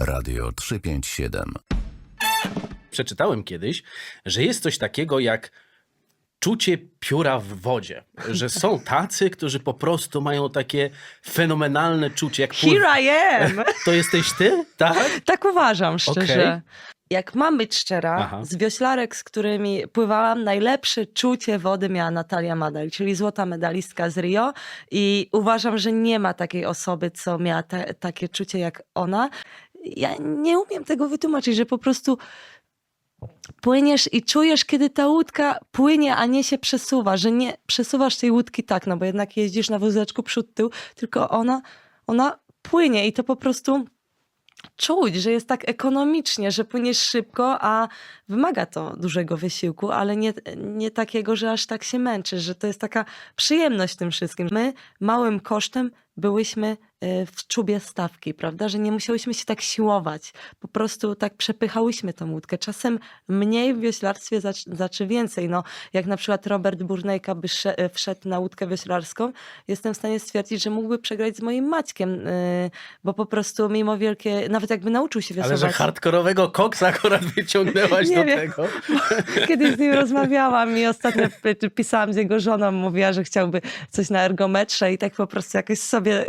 Radio 357. Przeczytałem kiedyś, że jest coś takiego jak czucie pióra w wodzie. Że są tacy, którzy po prostu mają takie fenomenalne czucie. Jak pływ... Here I am! To jesteś ty? Tak? Tak uważam, szczerze. Okej. Jak mam być szczera, Aha. z wioślarek, z którymi pływałam, najlepsze czucie wody miała Natalia Madal, czyli złota medalistka z Rio i uważam, że nie ma takiej osoby, co miała te, takie czucie jak ona. Ja nie umiem tego wytłumaczyć, że po prostu płyniesz i czujesz, kiedy ta łódka płynie, a nie się przesuwa, że nie przesuwasz tej łódki tak, no bo jednak jeździsz na wózeczku przód, tył, tylko ona, ona płynie i to po prostu czuć, że jest tak ekonomicznie, że płyniesz szybko, a wymaga to dużego wysiłku, ale nie, nie takiego, że aż tak się męczysz, że to jest taka przyjemność tym wszystkim. My małym kosztem byłyśmy w czubie stawki, prawda, że nie musiałyśmy się tak siłować, po prostu tak przepychałyśmy tą łódkę. Czasem mniej w wioślarstwie, znaczy więcej. No, jak na przykład Robert Burnejka by sze- wszedł na łódkę wioślarską, jestem w stanie stwierdzić, że mógłby przegrać z moim Maćkiem, y, bo po prostu mimo wielkie, nawet jakby nauczył się Ale wiosłować. że hardkorowego koksa akurat wyciągnęłaś Nie do wiem. tego. Kiedyś z nim rozmawiałam i ostatnio pisałam z jego żoną, mówiła, że chciałby coś na ergometrze i tak po prostu jakoś sobie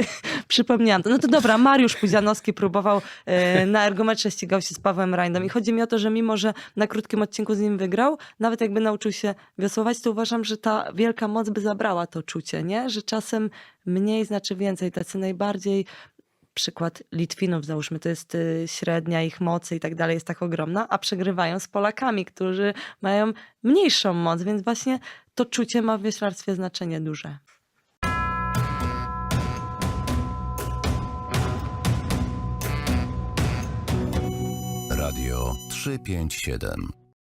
przypomniałam. to. No to dobra, Mariusz Pudzianowski próbował e, na ergometrze, ścigał się z Pawłem Rajdą i chodzi mi o to, że mimo, że na krótkim odcinku z nim wygrał, nawet jakby nauczył się wiosłować, to uważam, że ta wielka moc by zabrała to czucie, nie? Że czasem mniej znaczy więcej. Tacy najbardziej przykład Litwinów, załóżmy, to jest y, średnia ich mocy i tak dalej, jest tak ogromna, a przegrywają z Polakami, którzy mają mniejszą moc, więc właśnie to czucie ma w wioślarstwie znaczenie duże. Radio 357.